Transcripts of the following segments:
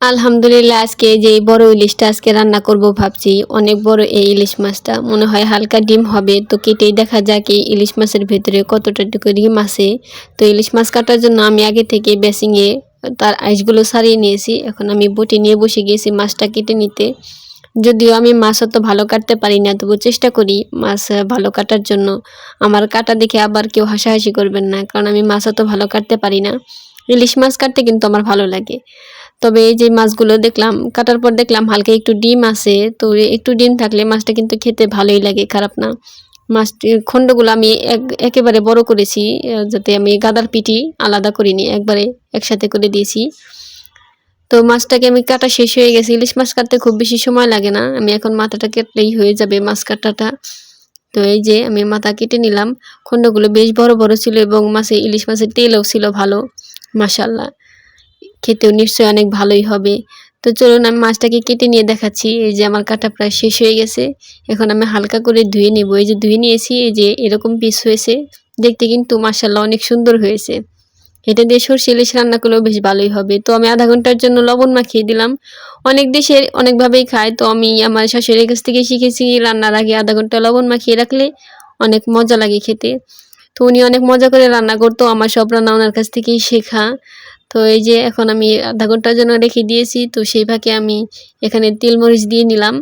আলহামদুলিল্লাহ, আজকে যে বড় ইলিশটা আজকে রান্না করব ভাবছি, অনেক বড় এই ইলিশ মাছটা। মনে হয় হালকা ডিম হবে, তো কেটেই দেখা যাক এই ইলিশ মাছের ভেতরে কতটা ডিম আছে। তো ইলিশ মাছ কাটার জন্য আমি আগে থেকে বেসিংয়ে তার আইসগুলো সারিয়ে নিয়েছি, এখন আমি বটি নিয়ে বসে গিয়েছি মাছটা কেটে নিতে। যদিও আমি মাছ অত ভালো কাটতে পারি না, তবু চেষ্টা করি মাছ ভালো কাটার জন্য। আমার কাটা দেখে আবার কেউ হাসাহাসি করবেন না, কারণ আমি মাছ অত ভালো কাটতে পারি না। ইলিশ মাছ কাটতে কিন্তু আমার ভালো লাগে। তবে এই যে মাছগুলো দেখলাম, কাটার পর দেখলাম হালকা একটু ডিম আছে, তো একটু ডিম থাকলে মাছটা কিন্তু খেতে ভালোই লাগে, খারাপ না। মাছটির খণ্ডগুলো আমি এক, একেবারে বড় করেছি যাতে আমি গাদার পিটি আলাদা করিনি, একবারে একসাথে করে দিয়েছি। তো মাছটাকে আমি কাটা শেষ হয়ে গেছে, ইলিশ মাছ কাটতে খুব বেশি সময় লাগে না, আমি এখন মাথাটা কেটলেই হয়ে যাবে মাছ কাটাটা। তো এই যে আমি মাথা কেটে নিলাম, খণ্ডগুলো বেশ বড় বড় ছিল এবং মাছে, ইলিশ মাছের তেলও ছিল ভালো মাসাল্লাহ খেতেও নিশ্চয়ই অনেক ভালোই হবে। তো চলুন আমি মাছটাকে কেটে নিয়ে দেখাচ্ছি। এই যে আমার কাটা প্রায় শেষ হয়ে গেছে। এখন আমি হালকা করে ধুয়ে নেব। এই যে ধুয়ে নিয়েছি, এই যে এরকম পিস হয়েছে। দেখতে কিন্তু মাসাল্লাহ অনেক সুন্দর হয়েছে। এটা দিয়ে সরষে ইলিশ রান্না করলেও বেশ ভালোই হবে। তো আমি আধা ঘণ্টার জন্য লবণ মাখিয়ে দিলাম। অনেক দেশে অনেকভাবেই খায়। তো আমি আমার শাশুড়ির কাছ থেকে শিখেছি রান্নার আগে আধা ঘণ্টা লবণ মাখিয়ে রাখলে অনেক মজা লাগে খেতে। তো উনি অনেক মজা করে রান্না করতো। আমার সব রান্না ওনার কাছ থেকেই শেখা। তো এই যে এখন আমি আধা ঘণ্টার জন্য রেখে দিয়েছি, তো সেই ফাঁকে আমি এখানে তেল মরিচ দিয়ে নিলাম।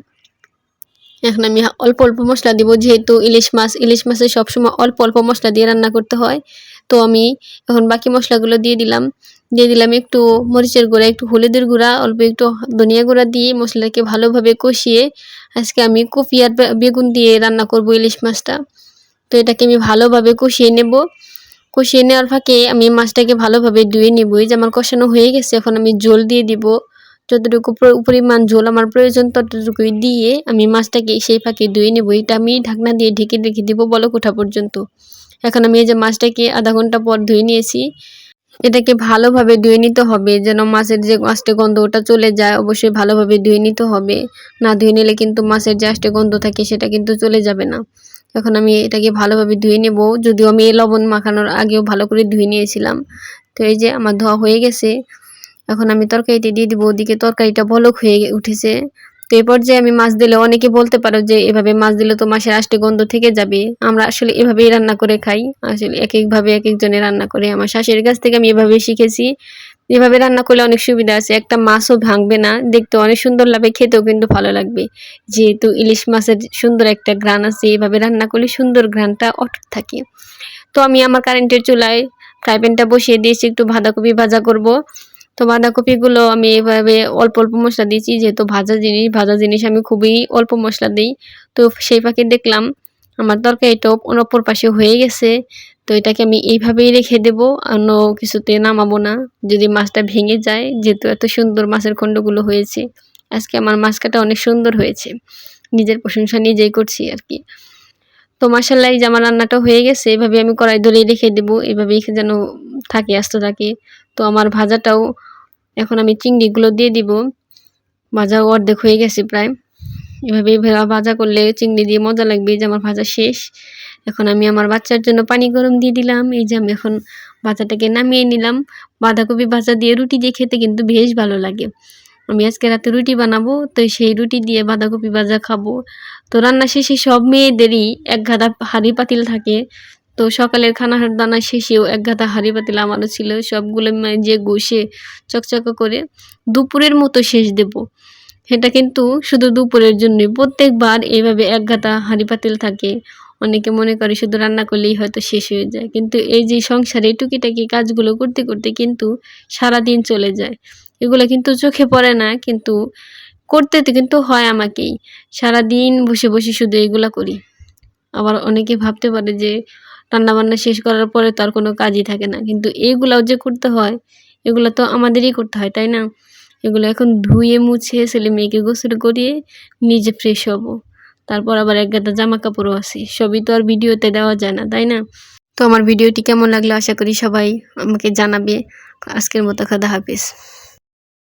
এখন আমি অল্প অল্প মশলা দিব, যেহেতু ইলিশ মাছ, ইলিশ মাছে সবসময় অল্প অল্প মশলা দিয়ে রান্না করতে হয়। তো আমি এখন বাকি মশলাগুলো দিয়ে দিলাম। দিয়ে দিলাম একটু মরিচের গুঁড়া, একটু হলুদের গুঁড়া, অল্প একটু ধনিয়া গুঁড়া দিয়ে মশলাকে ভালোভাবে কষিয়ে আজকে আমি কপি আর বেগুন দিয়ে রান্না করব ইলিশ মাছটা। তো এটাকে আমি ভালোভাবে কষিয়ে নেব। কষিয়ে নেওয়ার ফাঁকে আমি মাছটাকে ভালোভাবে ধুয়ে নেব যে আমার কষানো হয়ে গেছে, এখন আমি জল দিয়ে দিব। যতটুকু পরিমাণ ঝোল আমার প্রয়োজন, ততটুকুই দিয়ে আমি মাছটাকে সেই ফাঁকে ধুয়ে নেব এটা আমি ঢাকনা দিয়ে ঢেকে রেখে দিব বলক ওঠা পর্যন্ত। এখন আমি এই যে মাছটাকে আধা ঘণ্টা পর ধুয়ে নিয়েছি। এটাকে ভালোভাবে ধুয়ে নিতে হবে, যেন মাছের যে আষ্টে গন্ধ ওটা চলে যায়, অবশ্যই ভালোভাবে ধুয়ে নিতে হবে। না ধুয়ে নিলে কিন্তু মাছের যে আষ্টে গন্ধ থাকে, সেটা কিন্তু চলে যাবে না। এখন আমি এটাকে ভালোভাবে ধুয়ে নেব। যদিও আমি লবণ মাখানোর আগেও ভালো করে ধুয়ে নিয়েছিলাম। তো এই যে আমার ধোয়া হয়ে গেছে, এখন আমি তরকারিটা দিয়ে দিব। ওদিকে তরকারিটা বলক হয়ে উঠেছে। তো এই পর্যায়ে আমি মাছ দিলে অনেকে বলতে পারো যে, এভাবে মাছ দিলে তো মাছের আষ্টে গন্ধ থেকে যাবে। আমরা আসলে এভাবেই রান্না করে খাই। আসলে এক একভাবে এক একজনে রান্না করে। আমার শাশুড়ির কাছ থেকে আমি এভাবে শিখেছি। এভাবে রান্না করলে অনেক সুবিধা আছে। একটা মাছও ভাঙবে না। দেখতে অনেক সুন্দর লাগবে, খেতেও কিন্তু ভালো লাগবে। যেহেতু ইলিশ মাছের সুন্দর একটা ঘ্রাণ আছে, এভাবে রান্না করলে সুন্দর ঘ্রাণটা অটুট থাকে। তো আমি আমার কারেন্টের চুলায় ফ্রাই প্যানটা বসিয়ে দিয়েছি, একটু বাঁধাকপি ভাজা করব। তো বাঁধাকপিগুলো আমি এভাবে অল্প অল্প মশলা দিয়েছি, যেহেতু ভাজা জিনিস ভাজা জিনিস আমি খুবই অল্প মশলা দিই। তো সেই পাখি দেখলাম আমার তরকারিটা অপর পাশে হয়ে গেছে, তো এটাকে আমি এইভাবেই রেখে দেব, অন্য কিছুতে নামাবো না। যদি মাছটা ভেঙে যায়, যেহেতু এত সুন্দর মাছের খণ্ডগুলো হয়েছে, আজকে আমার মাছ কাটা অনেক সুন্দর হয়েছে। নিজের প্রশংসা নিজেই করছি আর কি। তো মাসাল্লাহ যে আমার রান্নাটা হয়ে গেছে, এভাবে আমি কড়াই ধরে রেখে দেবো, এভাবেই যেন থাকে, আস্ত থাকে। তো আমার ভাজাটাও এখন আমি চিংড়িগুলো দিয়ে দিব। ভাজা অর্ধেক হয়ে গেছে প্রায়। এভাবে ভাজা করলে চিংড়ি দিয়ে মজা লাগবে। যে আমার ভাজা শেষ। এখন আমি আমার বাচ্চার জন্য পানি গরম দিয়ে দিলাম। এই যে আমি এখন ভাজাটাকে নামিয়ে নিলাম। বাঁধাকপি ভাজা দিয়ে রুটি দিয়ে খেতে কিন্তু বেশ ভালো লাগে। আমি আজকে রাতে রুটি বানাবো, তো সেই রুটি দিয়ে বাঁধাকপি ভাজা খাব। তো রান্না শেষে সব মেয়েদেরই এক গাদা হাঁড়ি পাতিল থাকে। তো সকালের খানা দানা শেষেও এক গাদা হাঁড়ি পাতিল আমারও ছিল। সবগুলো যে গুষে চকচকা করে দুপুরের মতো শেষ দেব। এটা কিন্তু শুধু দুপুরের জন্যই। প্রত্যেকবার এইভাবে এক গাদা হাঁড়ি পাতিল থাকে। অনেকে মনে করে শুধু রান্না করলেই হয়তো শেষ হয়ে যায়। কিন্তু এই যে সংসারে টুকিটাকি কাজগুলো করতে করতে কিন্তু সারা দিন চলে যায়। এগুলো কিন্তু চোখে পড়ে না, কিন্তু করতে তো কিন্তু হয় আমাকেই। সারা দিন বসে বসে শুধু এগুলা করি। আবার অনেকে ভাবতে পারে যে রান্নাবান্না শেষ করার পরে তো আর কোনো কাজই থাকে না। কিন্তু এইগুলাও যে করতে হয়, এগুলো তো আমাদেরই করতে হয়, তাই না? এগুলো এখন ধুয়ে মুছে ছেলে মেয়েকে গোসল করিয়ে নিজে ফ্রেশ হব। তারপর আবার এক গাদা জামা কাপড়ও আছে। সবই তো আর ভিডিওতে দেওয়া যায় না, তাই না? তো আমার ভিডিওটি কেমন লাগল আশা করি সবাই আমাকে জানাবে। আজকের মতো খাদা হাফিজ।